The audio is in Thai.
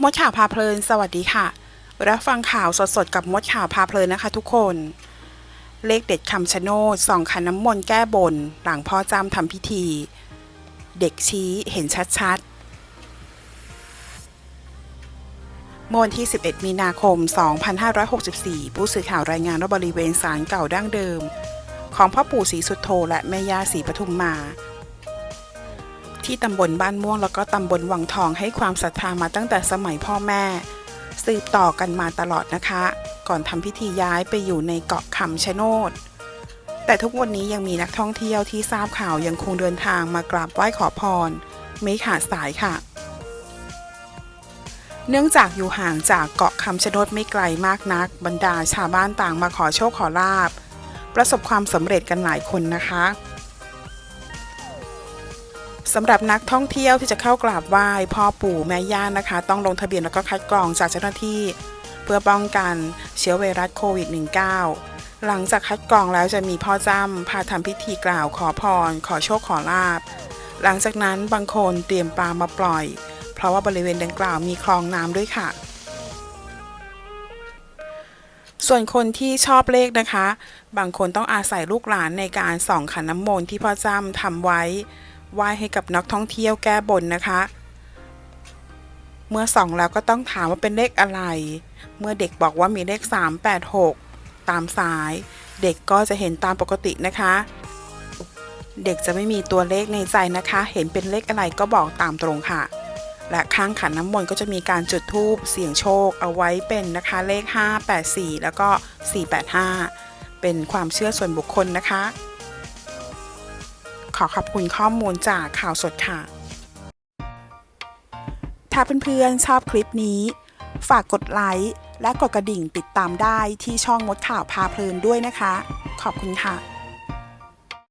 มดข่าวพาเพลิน สวัสดีค่ะ รับฟังข่าวสดๆ กับมดข่าวพาเพลินนะคะทุกคน เลขเด็ดคำชะโนดส่องขันน้ำมนต์แก้บน หลังพ่อจำทำพิธี เด็กชี้เห็นชัดๆเมื่อวันที่ 11 มีนาคม 2564 ผู้สื่อข่าวรายงานว่าบริเวณศาลเก่าดั้งเดิม ของพ่อปู่ศรีสุโธและแม่ย่าศรีปทุมมา ที่ตำบลบ้านม่วงแล้วก็ตำบลวังทองให้ความศรัทธามาตั้งแต่สมัยพ่อแม่ สืบต่อกันมาตลอดนะคะ ก่อนทำพิธีย้ายไปอยู่ในเกาะคำชะโนด แต่ทุกวันนี้ยังมีนักท่องเที่ยวที่ทราบข่าวยังคงเดินทางมากราบไหว้ขอพร ไม่ขาดสายค่ะ เนื่องจากอยู่ห่างจากเกาะคำชะโนดไม่ไกลมากนัก บรรดาชาวบ้านต่างมาขอโชคขอลาบ ประสบความสำเร็จกันหลายคนนะคะ สำหรับนักท่องเที่ยวที่จะเข้ากราบไหว้พ่อปู่แม่ย่านะคะ ต้องลงทะเบียนแล้วก็คัดกรองจากเจ้าหน้าที่ เพื่อป้องกันเชื้อไวรัสโควิด -19 หลังจากคัดกรองแล้วจะมีพ่อจ้ำพาทำพิธีกล่าวขอพร ขอโชคขอลาบ หลังจากนั้นบางคนเตรียมปลามาปล่อย เพราะว่าบริเวณดังกล่าวมีคลองน้ำด้วยค่ะส่วนคนที่ชอบเลขนะคะ บางคนต้องอาศัยลูกหลานในการส่องขันน้ำมนต์ที่พ่อจ้ำทำไว้ ไหว้ให้กับนักท่องเที่ยวแก้บนนะคะ เมื่อส่องแล้วก็ต้องถามว่าเป็นเลขอะไร เมื่อเด็กบอกว่ามีเลข 386 ตามสาย เด็กก็จะเห็นตามปกตินะคะ เด็กจะไม่มีตัวเลขในใจนะคะ เห็นเป็นเลขอะไรก็บอกตามตรงค่ะ และข้างขันน้ำมนต์ก็จะมีการจุดธูปเสี่ยงโชคเอาไว้เป็นนะคะเลข 584 แล้วก็ 485 เป็นความเชื่อส่วนบุคคลนะคะ ขอขอบคุณข้อมูลจากข่าวสดค่ะ ถ้าเพื่อนๆชอบคลิปนี้ ฝากกดไลค์และกดกระดิ่งติดตามได้ที่ช่องมดข่าวพาเพลินด้วยนะคะ ขอบคุณค่ะ